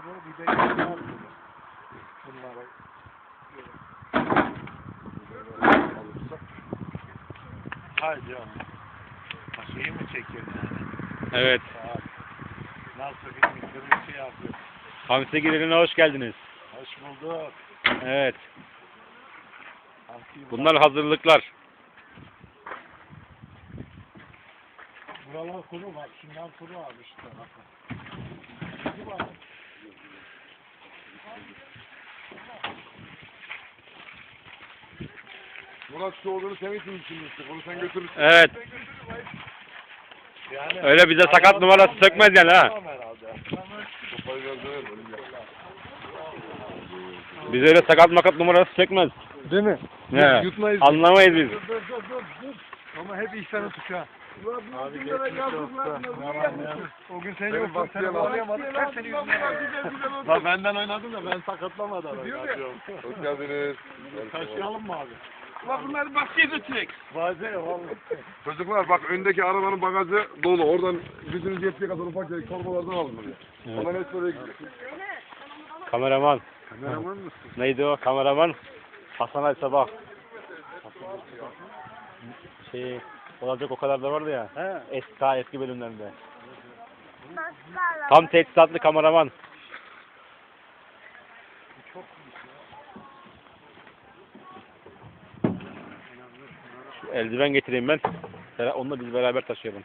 kuru bir de kuru. Bunlara. Haydi ya. Şeyi mi çekiyorsun yani? Evet. Saat. Nasıl bir kırmızı yapıyor. Hamsi Giri'ne hoş geldiniz. Hoş bulduk. Evet. Bunlar hazırlıklar. Buralar kuru bak. Şunlar kuru abi işte bakın. Kuru var. Murat şu olduğunu senin için. Bunu sen götürürsün. Evet. Yani Öyle bize sakat numarası sökmez yani ha. Ver. elimle. Bize öyle sakat makat numarası sökmez. Değil mi? Ne? Yutmayız. Anlamayız biz. Dur dur dur dur. Ama hep İhsan'ın suçu ha. Abi geçmiş olsun. O gün sen Seni yoktun. Seni baktılar. bağlayamadık. Hep seni yüzünden. La benden oynadın da ben sakatlamadan oynadım. Hoş geldiniz. Taşıyalım mı abi? Ulan bunları bahçeye götürek. Bazen vallahi. Çocuklar bak öndeki arabanın bagajı dolu. Oradan gücünüz yettiği kadar ufak tefek torbalardan alın buraya. Evet. Ondan hepsi oraya gidiyor. Kameraman. Kameraman mısın? Neydi o kameraman? Hasan Ali Sabah. Şey olacak o kadar da vardı ya. He. Eski, daha eski bölümlerinde. Tam teçhizatlı kameraman. Şu eldiven getireyim ben. Onunla biz beraber taşıyalım.